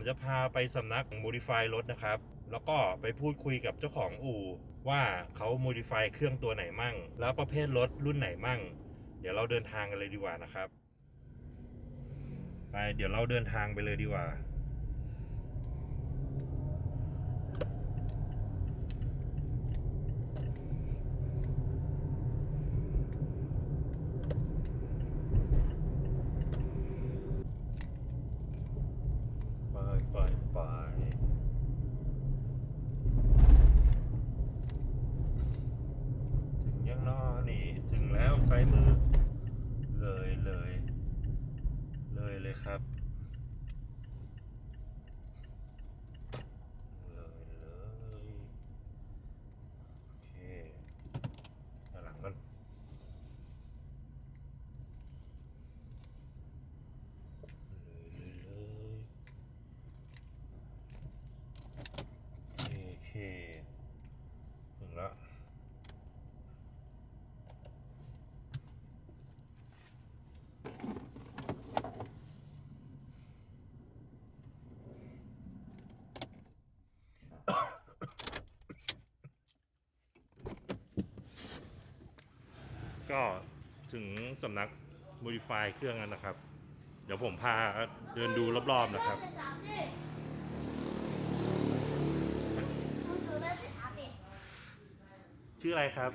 ผมจะพาไปสำนัก Modify รถนะครับ แล้วก็ไปพูดคุยกับเจ้าของอู่ ว่าเขา Modify เครื่องตัวไหนมั่ง แล้วประเภทรถรุ่นไหนมั่ง เดี๋ยวเราเดินทางกันเลยดีกว่านะครับ ไปเดี๋ยวเราเดินทางไปเลยดีกว่า ไปไปไปถึงยังนอนี่ ถึงแล้วซ้ายมือ เลยเลย เลยเลยครับ เลยเลยโอเคด้านหลังกันเลยเลยเลยโอเคถึงแล้ว ก็ถึงสำนัก Modify เครื่องนั้นนะครับ เดี๋ยวผมพาเดินดูรอบๆนะครับคุณดูได้สิครับดิชื่ออะไรครับ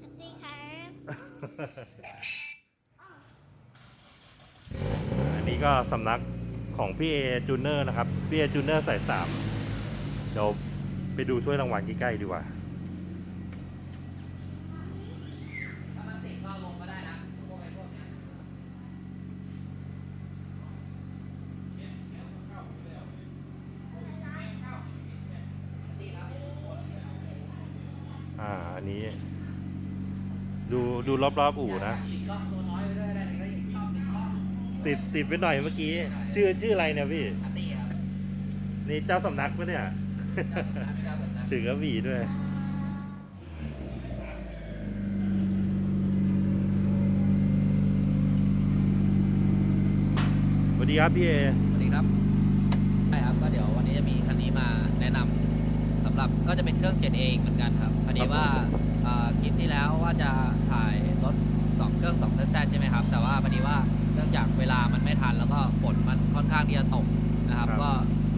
สวัสดีครับอันนี้ก็สำนักของพี่เอจูเนอร์นะครับ พี่เอจูเนอร์สายสามเดี๋ยวไปดูถ้วยรางวัลใกล้ๆดีกว่าถ้ามันติดก็ลงก็ได้นะพวกไอ้พวกเนี้ย อ่า อั นนี้ ดูดูรอบๆอู่นะ ติดกล้องตัวน้อยไปด้วยได้เลยก็ยังชอบติดกล้องติดติดไปหน่อยเมื่อกี้ ชื่อชื่ออะไรเนี่ยพี่อาร์ตี้ครับนี่เจ้าสำนักปะเนี่ยอาร์ตี้ครับแบบนั้นถึงกระบี่ด้วย สวัสดีครับพี่เอ สวัสดีครับใช่ครับก็เดี๋ยววันนี้จะมีคันนี้มาแนะนำสำหรับก็จะเป็นเครื่อง 7A อีกเหมือนกันครับพอ ดีว่าเอ่อคลิปที่แล้วว่าจะถ่ายรถสองเครื่อง2เส้นใช่ไหมครับ แต่ว่าพอดีว่าเนื่องจากเวลามันไม่ทัน แล้วก็ฝนมันค่อนข้างที่จะตกนะครับ ก็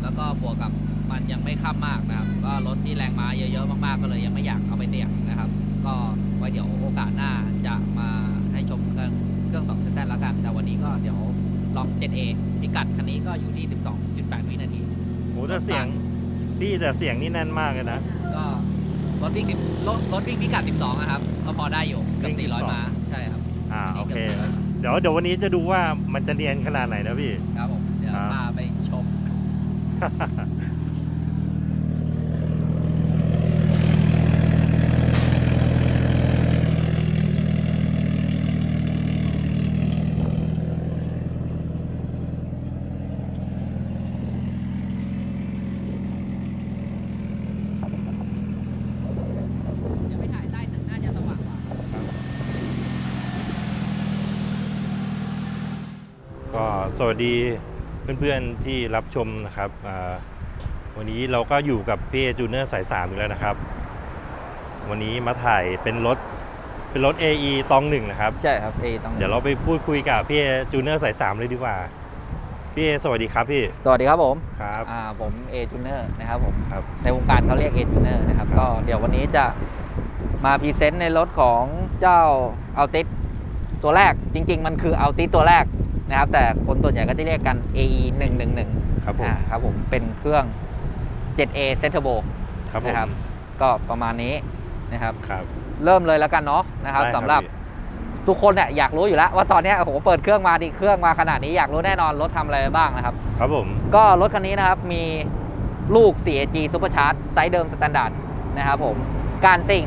แล้วก็บวกกับมันยังไม่ค่ำมากนะครับ ก็รถที่แรงม้าเยอะๆมากๆก็เลยยังไม่อยากเอาไปเสี่ยงนะครับ ก็ไว้เดี๋ยวโอกาสหน้าจะมาให้ชมเครื่องเครื่อง2เส้นแล้วกัน แต่วันนี้ก็เดี๋ยวลอง 7A พิกัดคันนี้ก็อยู่ที่ 12.8 วินาที โหแต่เสียงพี่แต่เสียงนี่แน่นมากเลยนะก็ รถวิ่ง10รถรถวิ่งพิกัด 12นะครับก็พอได้อยู่กับ วิ่ง400 12ม้าใช่ครับอ่าอันนี้โอเคกืบ400เดี๋ยวเดี๋ยววันนี้จะดูว่ามันจะเนียนขนาดไหนนะพี่ ครับผมเดี๋ยวครับ พาไปชม ยังไม่ถ่ายใต้ตึกน่าจะสว่างกว่า ก็ส วัสดีเพื่อนๆที่รับชมนะครับอ่าวันนี้เราก็อยู่กับพี่จูเนอร์สายสามอีกแล้วนะครับ วันนี้มาถ่ายเป็นรถเป็นรถ AE ตองหนึ่งนะครับ ใช่ครับเอต้องเดี๋ยวเราไปพูดคุยกับพี่จูเนอร์สายสามเลยดีกว่า พี่เอสวัสดีครับพี่ สวัสดีครับผมครับอ่าผมเอจูเนอร์นะครับผมครับในวงการเขาเรียกเอจูเนอร์นะครับครับก็เดี๋ยววันนี้จะมาพรีเซนต์ในรถของเจ้าอัลติสตัวแรกจริง ๆ มันคืออัลติสตัวแรก นะครับแต่คนส่วนใหญ่ก็จะเรียกกัน AE 111ครับผมอ่าครับผมเป็นเครื่อง 7A c e n t r b o ครับผมนะครับก็ประมาณนี้นะครับครับ เริ่มเลยแล้วกันเนาะนะครับได้สำหรับพี่ทุกคนเนี่ยอยากรู้อยู่แล้ว ว่าตอนเนี้ยโอ้โหเปิดเครื่องมาดีเครื่องมาขนาดนี้อยากรู้แน่นอนรถทำอะไรบ้างนะครับ ครับผม ก็รถคันนี้นะครับมีลูก 4AG Supercharge ไซส์เดิมสแตนดาร์ดนะครับผมก้านซิ่ง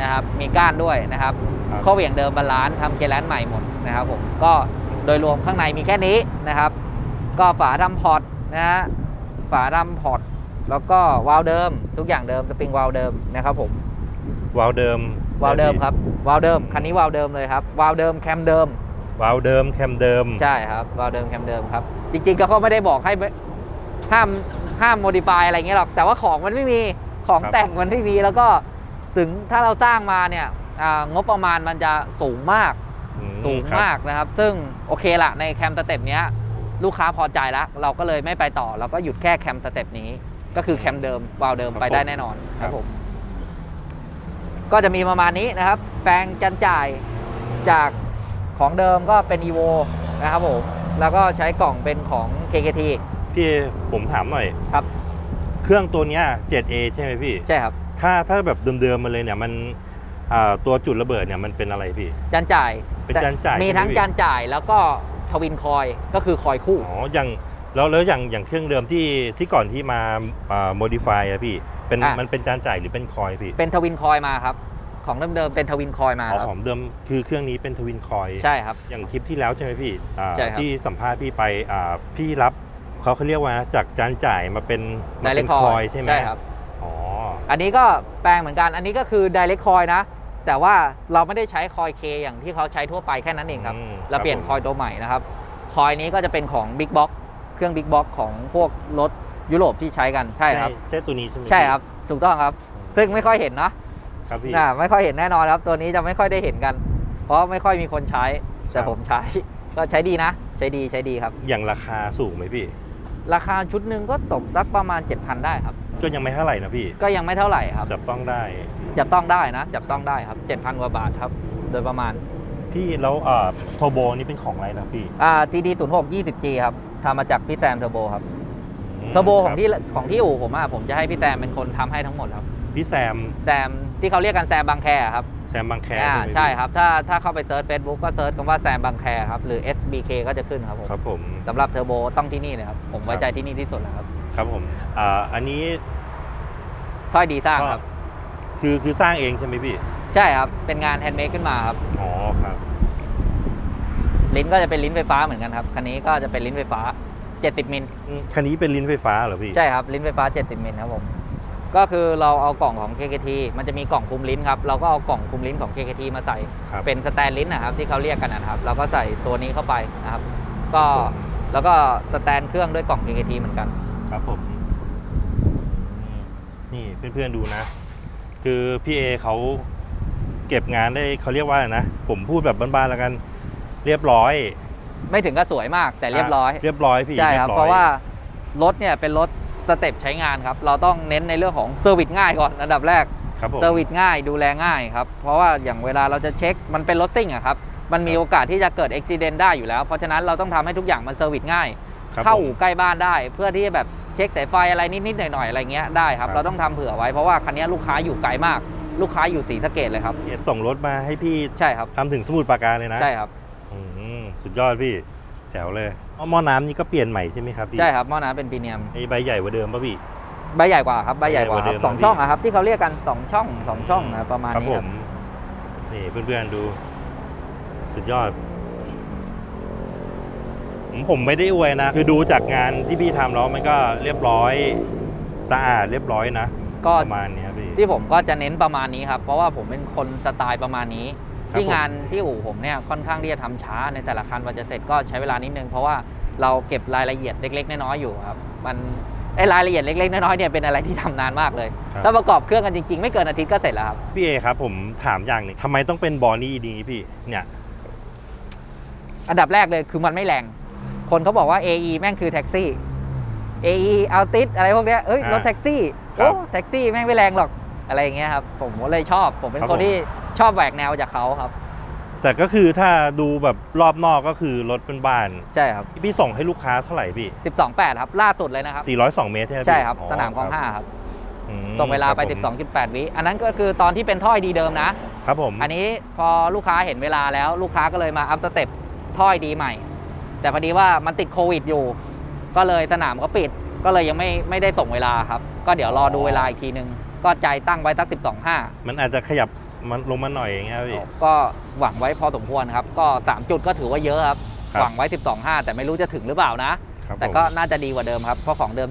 นะครับมีก้านด้วยนะครับครับข้อเหวี่ยงเดิมบาลานซ์ทำเคแลนใหม่หมดนะครับผมก็ โดยรวมข้างในมีแค่นี้นะครับ ก็ฝาทำพอร์ตนะฮะฝาทำพอร์ตแล้วก็วาล์วเดิม ทุกอย่างเดิมสปริงวาล์วเดิมนะครับผมวาล์วเดิมวาล์วเดิมครับวาล์วเดิมคันนี้วาล์วเดิมเลยครับวาล์วเดิมแคมเดิมวาล์วเดิมแคมเดิมใช่ครับวาล์วเดิมแคมเดิมครับ จริงๆก็เขาไม่ได้บอกให้ไม่ห้ามห้ามโมดิฟายอะไรเงี้ยหรอกแต่ว่าของมันไม่มีของครับแต่งมันไม่มีแล้วก็ถึงถ้าเราสร้างมาเนี่ยอ่างบประมาณมันจะสูงมากอื สูงครับมากนะครับ ซึ่งโอเคละในแคมสเต็ปเนี้ยลูกค้าพอใจแล้ว เราก็เลยไม่ไปต่อ เราก็หยุดแค่แคมสเต็ปนี้ ก็คือแคมเดิมวาล์วเดิมครับไปได้ผมแน่นอนคครัรับบผมก็จะมีประมาณนี้นะครับ แปลงจันจ่ายจากของเดิมก็เป็น evo นะครับผม แล้วก็ใช้กล่องเป็นของ KKT พี่ผมถามหน่อยครับ เครื่องตัวเนี้ย 7A ใช่ไหมพี่ ใช่ครับ ถ้าถ้าแบบเดิมๆมาเลยเนี่ยมันอ่าตัวจุดระเบิดเนี่ยมันเป็นอะไรพี่ จันจ่าย เป็นจานจ่ายมีใช่ไหมทั้งพี่จันจ่ายแล้วก็ทวินคอยก็คือคอยคู่อ๋ออย่างแล้วแล้วอย่างอย่างเครื่องเดิมที่ที่ก่อนที่มาอ่า modify อะพี่เป็นอะมันเป็นจานจ่ายหรือเป็นคอยพี่ เป็นทวินคอยมาครับของเดิมๆเป็นทวินคอยมาอ๋อครับของเดิมคือเครื่องนี้เป็นทวินคอยใช่ครับอย่างคลิปที่แล้วใช่ไหมพี่อ่าใช่ครับที่สัมภาษณ์พี่ไปอ่าพี่รับเขาเขาเรียกว่าจากจานจ่ายมาเป็นมา Direct เป็น Coil คอยใช่ไหมใช่ครับอ๋ออันนี้ก็แปลงเหมือนกันอันนี้ก็คือ direct coil นะ แต่ว่าเราไม่ได้ใช้คอย K อย่างที่เขาใช้ทั่วไปแค่นั้นเองครับ อืมเราเปลี่ยนครับผม คอยตัวใหม่นะครับ คอยนี้ก็จะเป็นของ Big Box เครื่อง Big Box ของพวกรถยุโรปที่ใช้กันใช่ครับ ใช่ตัวนี้ใช่ไหมใช่ครับ ถูกต้องครับ ซึ่งไม่ค่อยเห็นเนาะครับพี่น่ะไม่ค่อยเห็นแน่นอนครับ ตัวนี้จะไม่ค่อยได้เห็นกัน เพราะไม่ค่อยมีคนใช้ แต่ครับ ผมใช้ ก็ใช้ดีนะ ใช้ดีใช้ดีครับ อย่างราคาสูงไหมพี่ ราคาชุดหนึ่งก็ตกสักประมาณ 7,000 ได้ครับ ก็ยังไม่เท่าไหร่นะพี่ ก็ยังไม่เท่าไหร่ครับ จับต้องได้ จับต้องได้นะ จับต้องได้ครับ 7,000 กว่าบาทครับ โดยประมาณ พี่แล้วอ่าโทโบนี่เป็นของอะไรนะพี่อ่า TD 0 6 20G ครับทำมาจากพี่แตมเทอร์โบครับมเทอร์โบของคที่ของที่อู่ผมอะผมจะให้พี่แตมเป็นคนทำให้ทั้งหมดครับ พี่แซมแซมที่เขาเรียกกันแซมบางแคครับ แซมบางแคอ่าไหมพี่ใช่ครับ ถ้าถ้าเข้าไปเซิร์ช Facebook ก็เซิร์ชคำว่าแซมบางแคครับ หรือ SBK ก็จะขึ้นครับผมครับผม สำหรับเทอร์โบต้องที่นี่เลยครับ ผมไว้ใจที่นี่ที่สุดแล้วครับ ครับผมอ่าอันนี้ถ้อยดีสร้างก็ครับ คือคือสร้างเองใช่ไหมพี่ ใช่ครับ เป็นงานแฮนด์เมดขึ้นมาครับ อ๋อครับลิ้นก็จะเป็นลิ้นไฟฟ้าเหมือนกันครับ คันนี้ก็จะเป็นลิ้นไฟฟ้า 70 มิล อืมคันนี้เป็นลิ้นไฟฟ้าเหรอพี่ใช่ครับ ลิ้นไฟฟ้า 70 มิลครับผม ก็คือเราเอากล่องของ KKT มันจะมีกล่องคุมลิ้นครับ เราก็เอากล่องคุมลิ้นของ KKT มาใส่ ครับเป็นสแตนลิ้นนะครับที่เขาเรียกกันนะครับ เราก็ใส่ตัวนี้เข้าไปนะครับ ก็ครับผมแล้วก็สแตนเครื่องด้วยกล่อง KKT เหมือนกัน ครับผมอืมนี่เพื่อนๆดูนะ คือพี่เอเขาเก็บงานได้เขาเรียกว่าอะไรนะ ผมพูดแบบบ้านๆแล้วกัน เรียบร้อย ไม่ถึงก็สวยมากแต่เรียบร้อย เรียบร้อยพี่ใช่ครับยเพราะว่ารถเนี่ยเป็นรถสเต็ปใช้งานครับ เราต้องเน้นในเรื่องของเซอร์วิสง่ายก่อนอันดับแรกครับผม เซอร์วิสง่ายดูแลง่ายครับ เพราะว่าอย่างเวลาเราจะเช็คมันเป็นรถซิ่งอะครับ มันมีโอกาสที่จะเกิดอุบิเหตุได้อยู่แล้ว เพราะฉะนั้นเราต้องทำให้ทุกอย่างมันเซอร์วิสง่าย ครับเข้าผม อู่ใกล้บ้านได้ เพื่อที่จะแบบ เช็คสายไฟอะไรนิดๆหน่อยๆอะไรเงี้ยได้ครับครับเราต้องทำเผื่อไว้เพราะว่าคันนี้ลูกค้าอยู่ไกลมาก ลูกค้าอยู่ศรีสะเกดเลยครับเอ็ดส่งรถมาให้พี่ใช่ครับทำถึงสมุทรปราการเลยนะใช่ครับอืมสุดยอดพี่แจ๋วเลยเอาหม้อน้ำนี่ก็เปลี่ยนใหม่ใช่ไหมครับพี่ใช่ครับหม้อน้ำเป็นพรีเมียมไอใบใหญ่กว่าเดิมป่ะพี่ใบใหญ่กว่าครับใบใหญ่กว่าคใบใหญ่รับกว่าเดิมสองช่องอะครับที่เขาเรียกกันสองช่องสองช่องอะประมาณครับนี้ผครัมบนี่เพื่อนๆดู สุดยอด ผมผมไม่ได้อวยนะ คือดูจากงานที่พี่ทำแล้วมันก็เรียบร้อยสะอาดเรียบร้อยนะ ก็ ประมาณเนี้ยพี่ ที่ผมก็จะเน้นประมาณนี้ครับ เพราะว่าผมเป็นคนสไตล์ประมาณนี้ ครับที่ผม งานที่อู่ผมเนี่ยค่อนข้างที่จะทำช้าในแต่ละคันกว่าจะเสร็จก็ใช้เวลานิดนึง เพราะว่าเราเก็บรายละเอียดเล็ก ๆ น้อยๆอยู่ครับมันไอ้รายละเอียดเล็กๆน้อยๆเนี่ยเป็นอะไรที่ทำนานมากเลยครับ ถ้าประกอบเครื่องกันจริงๆ ไม่เกินอาทิตย์ก็เสร็จแล้วครับ พี่เอครับผมถามอย่างหนึงทำไมต้องเป็นบอนี่ดีพี่เนี่ย อันดับแรกเลยคือมันไม่แรง คนเขาบอกว่า AE แม่งคือแท็กซี่ AE เอาติดอะไรพวกเนี้ยเอ้ยอ่ารถแท็กซี่ครัโอ้บแท็กซี่แม่งไม่แรงหรอกอะไรอย่างเงี้ยครับผมก็เลยชอบผมเป็นครับคนผมที่ชอบแหวกแนวจากเขาครับ แต่ก็คือถ้าดูแบบรอบนอกก็คือรถเป็นบ้านใช่ครับพี่ส่งให้ลูกค้าเท่าไหร่พี่12.8ครับล่าสุดเลยนะครับ402 เมตรใช่ไหมพี่ใช่ครับอ๋อสนามคลองครับ5ครับอืมตรงเวลาไปครับผม12.8 วิ อันนั้นก็คือตอนที่เป็นท่อยดีเดิมนะ ครับผม อันนี้พอลูกค้าเห็นเวลาแล้วลูกค้าก็เลยมาอัพสเต็ปท่อยดีใหม่ แต่พอดีว่ามันติดโควิดอยู่ ก็เลยสนามก็ปิด ก็เลยยังไม่ไม่ได้ส่งเวลาครับ ก็เดี๋ยวรอดูเวลาอีกทีนึง ก็ใจตั้งไว้ตั้ง 12.5 มันอาจจะขยับมันลงมาหน่อยอย่างเงี้ยพี่ ก็หวังไว้พอสมควรครับ ก็ 3 จุดก็ถือว่าเยอะครับ ครับหวังไว้ 12.5 แต่ไม่รู้จะถึงหรือเปล่านะ ครับแต่ผมก็น่าจะดีกว่าเดิมครับ เพราะของเดิม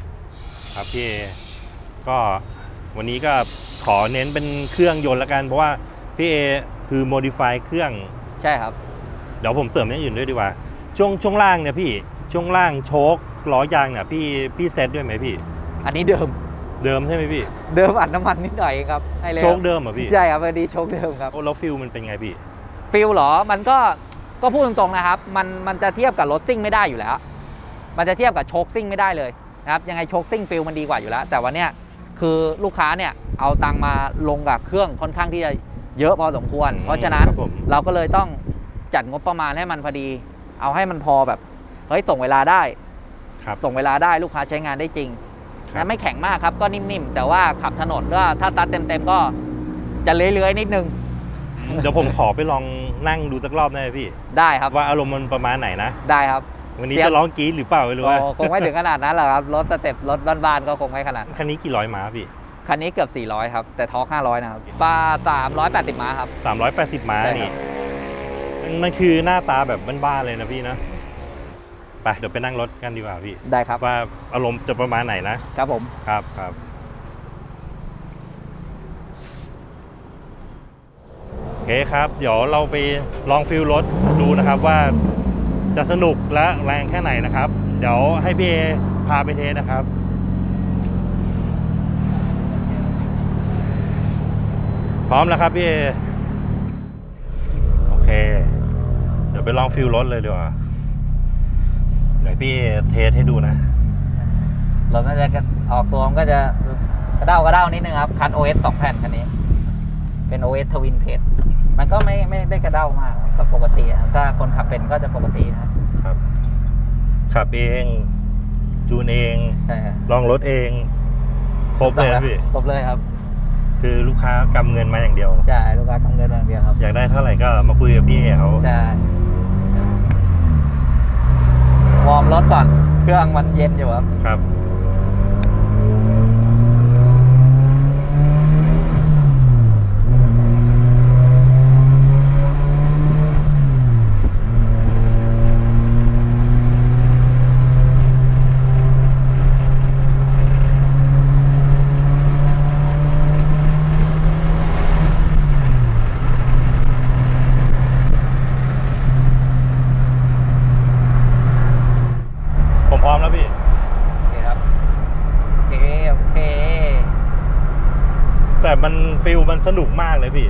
12.8 ครับพี่เอก็วันนี้ก็ขอเน้นเป็นเครื่องยนต์ละกัน เพราะว่าพี่เอคือโมดิฟายเครื่อง ใช่ครับ เดี๋ยวผมเสริมอย่างอื่นด้วยดีกว่า ช่วงช่วงล่างเนี่ยพี่ช่วงล่างโชคล้อยางเนี่ยพี่พี่เซตด้วยไหมพี่ อันนี้เดิมเดิมใช่ไหมพี่ เดิมอัดน้ำมันนิดหน่อยเองครับให้เลยโชคเดิมเหรอพี่ใช่ครับพอดีโชคเดิมครับโอ้แล้วฟิลมันเป็นไงพี่ฟิลเหรอมันก็ก็พูดตรงๆนะครับ มันมันจะเทียบกับรถซิ่งไม่ได้อยู่แล้ว มันจะเทียบกับโชคซิ่งไม่ได้เลยนะครับยังไงโชคซิ่งฟิลมันดีกว่าอยู่แล้ว แต่วันเนี้ยคือลูกค้าเนี่ยเอาตังค์มาลงกับเครื่องค่อนข้างที่จะเยอะพอสมควรอืมเพราะฉะนั้นครับผมเราก็เลยต้องจัดงบประมาณให้มันพอดี เอาให้มันพอแบบเฮ้ยส่งเวลาได้ครับ ส่งเวลาได้ลูกค้าใช้งานได้จริงครับ นะไม่แข็งมากครับก็นิ่มๆ แต่ว่าขับถนนก็ถ้าตัดเต็มๆก็จะเลื้อยๆนิดนึงเดี๋ยวผมขอไปลองนั่งดูสักรอบได้ไหมพี่ ได้ครับว่าอารมณ์มันประมาณไหนนะ ได้ครับ วันนี้เตรียมจะร้องกรี๊ดหรือเปล่าไม่รู้ว่าโอ้คงไม่ถึงขนาดนั้นหรอกครับ รถสเต็ปรถบ้านๆก็คงไม่ขนาดนั้นคันนี้กี่ร้อยม้าพี่ คันนี้เกือบ 400 ครับ แต่ทอร์ก500 นะครับปลา380 ม้าครับ 380 ม้าใช่ครับ นี่ มันมันคือหน้าตาแบบบ้านๆเลยนะพี่นะไปเดี๋ยวไปนั่งรถกันดีกว่าพี่ ได้ครับ ว่าอารมณ์จะประมาณไหนนะครับผม ครับครับโอเคครับ เดี๋ยวเราไปลองฟิลรถดูนะครับว่าจะสนุกและแรงแค่ไหนนะครับ เดี๋ยวให้พี่เอพาไปเทสนะครับ พร้อมแล้วครับพี่เอโอ เคเดี๋ยวไปลองฟิลรถเลยดีกว่าเดี๋ยวพี่เอเทสให้ดูนะรถมันจะออกตัวมันก็จะกระเด้ากระเด้านิดนึงครับ คัน OS 2แผ่นคันนี้ เป็น OS ทวินเพจมันก็ไม่ไม่ได้กระเด้ามากครับก็ปกติครับถ้าคนขับเป็นก็จะปกตินะครับครับขับเองจูนเองใช่ครับลองรถเอง ครบเลยนะพี่ ครบเลยครับ คือลูกค้ากำเงินมาอย่างเดียว ใช่ลูกค้าต้องเงินอย่างเดียวครับ อยากได้เท่าไหร่ก็มาคุยกับพี่เอเขาใช่วอร์มรถก่อน เครื่องมันเย็นอยู่ครับ ครับ ผมพร้อมแล้วพี่ โอเคครับ โอเค โอเค แต่มันฟิลมันสนุกมากเลยพี่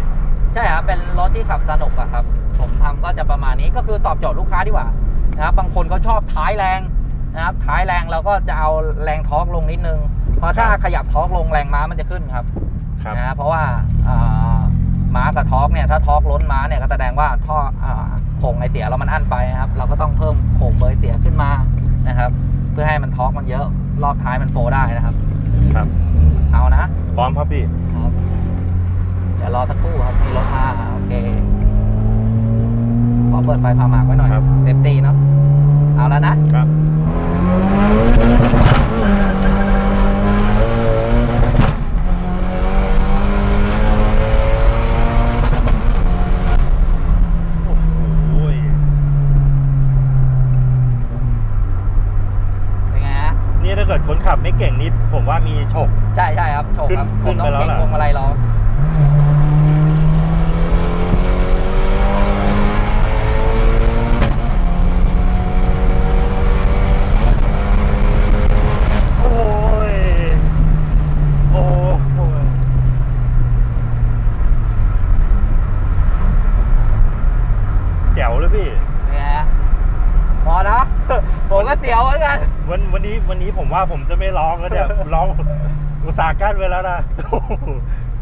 ใช่ครับเป็นรถที่ขับสนุกอะครับ ผมทำก็จะประมาณนี้ก็คือตอบโจทย์ลูกค้าดีกว่านะครับบางคนเขาชอบท้ายแรงนะครับท้ายแรงเราก็จะเอาแรงทอร์กลงนิดนึง เพราะถ้าขยับทอร์กลงแรงม้ามันจะขึ้นครับครับนะเพราะว่าอ่าม้ากับทอร์กเนี่ยถ้าทอร์กล้นม้าเนี่ยก็แสดงว่าท่ออ่าโข่งไอเสียเรามันอั้นไปนะครับ เราก็ต้องเพิ่มโข่งเบยเสียขึ้นมานะครับ เพื่อให้มันทอร์กมันเยอะรอบท้ายมันโฟได้นะครับ ครับ เอานะ พร้อมครับพี่ครับเดี๋ยวรอสักครู่ครับ มีรถมาโอเค ขอเปิดไฟพาหมากไว้หน่อยครับ เต็มตีเนาะ เอาแล้วนะ ครับ โอ้โหเป็นไงฮะ นี่ถ้าเกิดคนขับไม่เก่งนิด ผมว่ามีฉก ใช่ใช่ครับโชคครับขึ้ผมนต้องไปแล้วเก่งล่ะพวงมาลัยรอ โอ้ย โอ้ย แจ๋วเลยพี่เป็นไงฮะพอนะ ผมก็เสียวเหมือนกัน วันวันนี้วันนี้ผมว่าผมจะไม่ร้องแล้วเนี่ย ร้องอุตส่าห์กั้นไว้แล้วนะ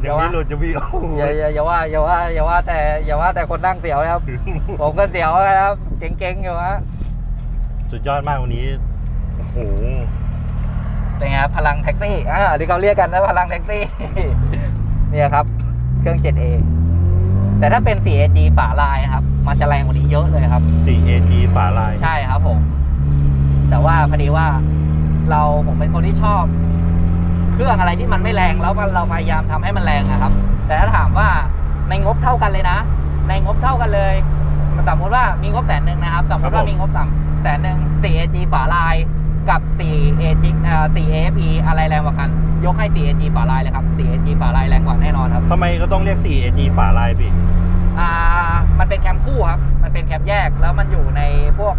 เดี๋ยัยวงวะไม่หลุดจะวิ่งโอ้โหอย่าอย่าอย่าว่าอย่าว่าอย่าว่าแต่อย่าว่าแต่คนนั่งเสียวนะครับ ผมก็เสียวนะครับเก่งๆอยู่ฮะสุดยอดมากวันนี้ โอ้โห เป็นไงครับพลังแท็กซี่อ่าที่เขาเรียกกันนะพลังแท็กซี่ เนี่ยครับ เครื่อง 7A แต่ถ้าเป็น 4AG ฝาลายครับ มันจะแรงกว่านี้เยอะเลยครับ 4AG ฝาลาย ใช่ครับผม แต่ว่าพอดีว่าเราผมเป็นคนที่ชอบ เครื่องอะไรที่มันไม่แรงแล้วก็เราพยายามทำให้มันแรงนะครับ แต่ถ้าถามว่าในงบเท่ากันเลยนะ ในงบเท่ากันเลยมันสมมติว่ามีงบแสนหนึ่งนะครับสมมติว่ามีงบต่ำแสนหนึ่ง 4AG ฝาลายกับ 4AG เอ่อ 4AFE อะไรแรงกว่ากัน ยกให้ 4AG ฝาลายเลยครับ 4AG ฝาลายแรงกว่าแน่นอนครับทำไมก็ต้องเรียก 4AG ฝาลายพี่อ่ามันเป็นแคมคู่ครับ มันเป็นแคมแยกแล้วมันอยู่ในพวก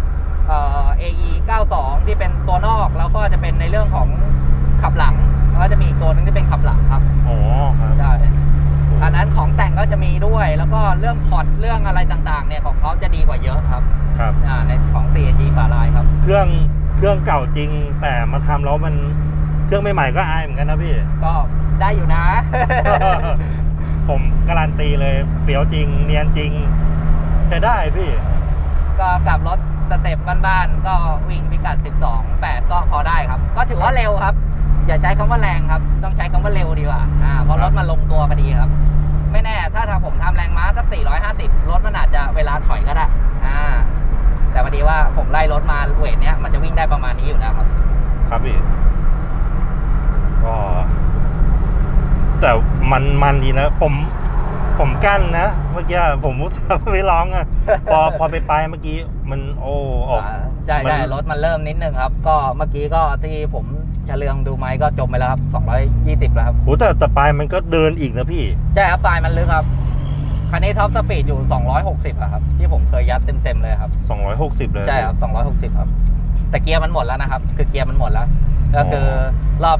เอ่อ AE 92 ที่เป็นตัวนอก แล้วก็จะเป็นในเรื่องของ หนึงที่เป็นขับหลังครับ อ๋อครับใช่ อันนั้นของแต่งก็จะมีด้วย แล้วก็เรื่องพอร์ตเรื่องอะไรต่างๆ เนี่ยของเขาจะดีกว่าเยอะครับครับ อ่าในของ CAG ฝาลายครับ เครื่องเครื่องเก่าจริง แต่มาทำแล้วมันเครื่องใหม่ๆก็อายเหมือนกันนะพี่ ก็ได้อยู่นะ ผมการันตีเลยเฟี้ยวจริง เนียนจริงใช้ได้พี่ ก็กับรถสเต็ปบ้านๆก็วิ่งพิกัด 12 8 ก็พอได้ครับ ก็ถือว่าเร็วครับ อย่าใช้คำว่าแรงครับ ต้องใช้คำว่าเร็วดีกว่าอ่าเพราะรถมันลงตัวพอดีครับ ไม่แน่ถ้าทางผมทำแรงม้าสัก450รถมันอาจจะเวลาถอยก็ได้อ่าแต่พอดีว่าผมไล่รถมาเวทเนี้ยมันจะวิ่งได้ประมาณนี้อยู่แล้วครับ ครับพี่ก็แต่มันมันดีนะผมผมกั้นนะเมื่อกี้ผมอุตส่าห์ไม่ร้องอะพอพอไปไปเมื่อกี้มันโอ้ออกอ่าใช่มันใช่รถมันเริ่มนิดนึงครับ ก็เมื่อกี้ก็ที่ผม เฉลืองดูไม้ก็จมไปแล้วครับ 220 แล้วครับโหแต่แต่ปลายมันก็เดินอีกนะพี่ ใช่ครับปลายมันลึกครับ คันนี้ท็อปสปีดอยู่ 260อะครับ ที่ผมเคยยัดเต็มๆเลยครับ 260 เลย ใช่ครับ 260 ครับ แต่เกียร์มันหมดแล้วนะครับ คือเกียร์มันหมดแล้ว ก็คือรอบ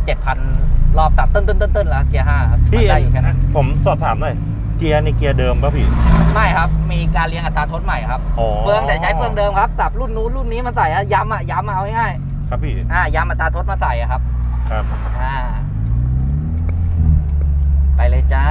7,000 รอบตัดต้นต้นต้นต้นแล้วเกียร์5ครับพี่มันได้อยู่แค่นั้นผมสอบถามหน่อยเกียร์ในเกียร์เดิมป่ะพี่ ไม่ครับ มีการเรียงอัตราทดใหม่ครับอ๋อเฟืองแต่ใช้เฟืองเดิมครับตับรุ่นนู้นรุ่นนี้มาใส่อะย้ำอะย้ำอะเอาง่าย ครับพี่ๆอ่าย้ำอัตราทดมาใส่อะครับ ครับ อ่า ไปเลยจ้า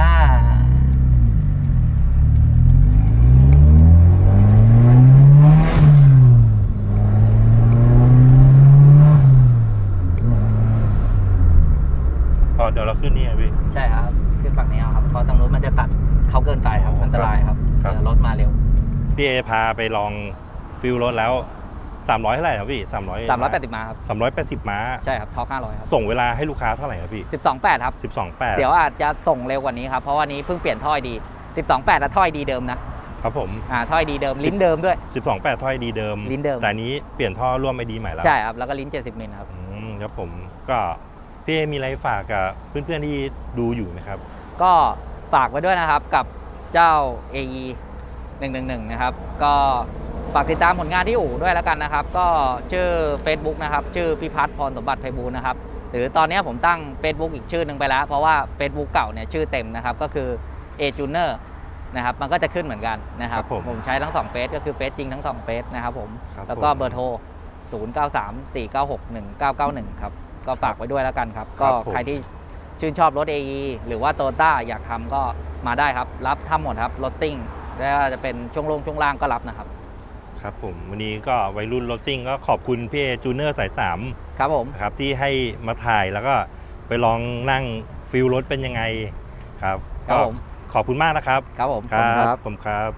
พอเดี๋ยวเราขึ้นนี่ไงพี่ ใช่ครับ ขึ้นฝั่งนี้เอาครับ เพราะตรงนู้นมันจะตัดเขาเกินไปครับ อ๋ออันตรายครับครับ เดี๋ยวรถมาเร็ว พี่เอพาไปลองฟิลรถแล้ว 300เท่าไหร่ครับพี่300 380 มาครับ 380 ม้า ใช่ครับท็อป500 ครับ ส่งเวลาให้ลูกค้าเท่าไหร่ครับพี่ 12.8 ครับ 12 8 เดี๋ยวอาจจะส่งเร็วกว่านี้ครับ เพราะวันนี้เพิ่งเปลี่ยนถ้อยดี 12.8แล้วถ้อยดีเดิมนะครับผมอ่าถ้อยดีเดิมลิ้นเดิมด้วย 12 8ถ้อยดีเดิมลิ้นเดิมแต่อันนี้เปลี่ยนท่อร่วมไอดีใหม่แล้วใช่ครับแล้วก็ลิ้น 70มิลครับอืมครับผมก็พี่เอมีอะไรฝากกับเพื่อนๆที่ดูอยู่ไหมครับ ก็ฝากไว้ด้วยนะครับกับเจ้า AE 111 นะครับ ก็ ฝากติดตามผลงานที่อู่ด้วยแล้วกันนะครับ ก็ชื่อ Facebook นะครับ ชื่อพิพัฒน์พรสมบัติไพบูลย์นะครับ หรือตอนนี้ผมตั้ง Facebook อีกชื่อหนึ่งไปแล้ว เพราะว่า Facebook เก่าเนี่ยชื่อเต็มนะครับ ก็คือ A j u n e r นะครับ มันก็จะขึ้นเหมือนกันนะครับครับผมผมใช้ทั้งสองเฟซก็คือเฟซจริงทั้งสองเฟซนะครับผมครับแล้วก็ผมเบอร์โทร 0934961991 ครับก็ฝากไว้ด้วยแล้วกันครับ ก็ครับผมใครที่ชื่นชอบรถ AE หรือว่าโตต้าอยากทำก็มาได้ครับ รับทำหมดครับรถติ้งแล้วก็จะเป็นช่วงลงช่วงล่างก็รับนะครับ ครับผมวันนี้ก็วัยรุ่นรถซิ่งก็ขอบคุณพี่เอจูเนอร์สายสามครับผมนะครับที่ให้มาถ่ายแล้วก็ไปลองนั่งฟิลรถเป็นยังไงครับครับก็ผมขอบคุณมากนะครับ ครับผมครับ ผมครับ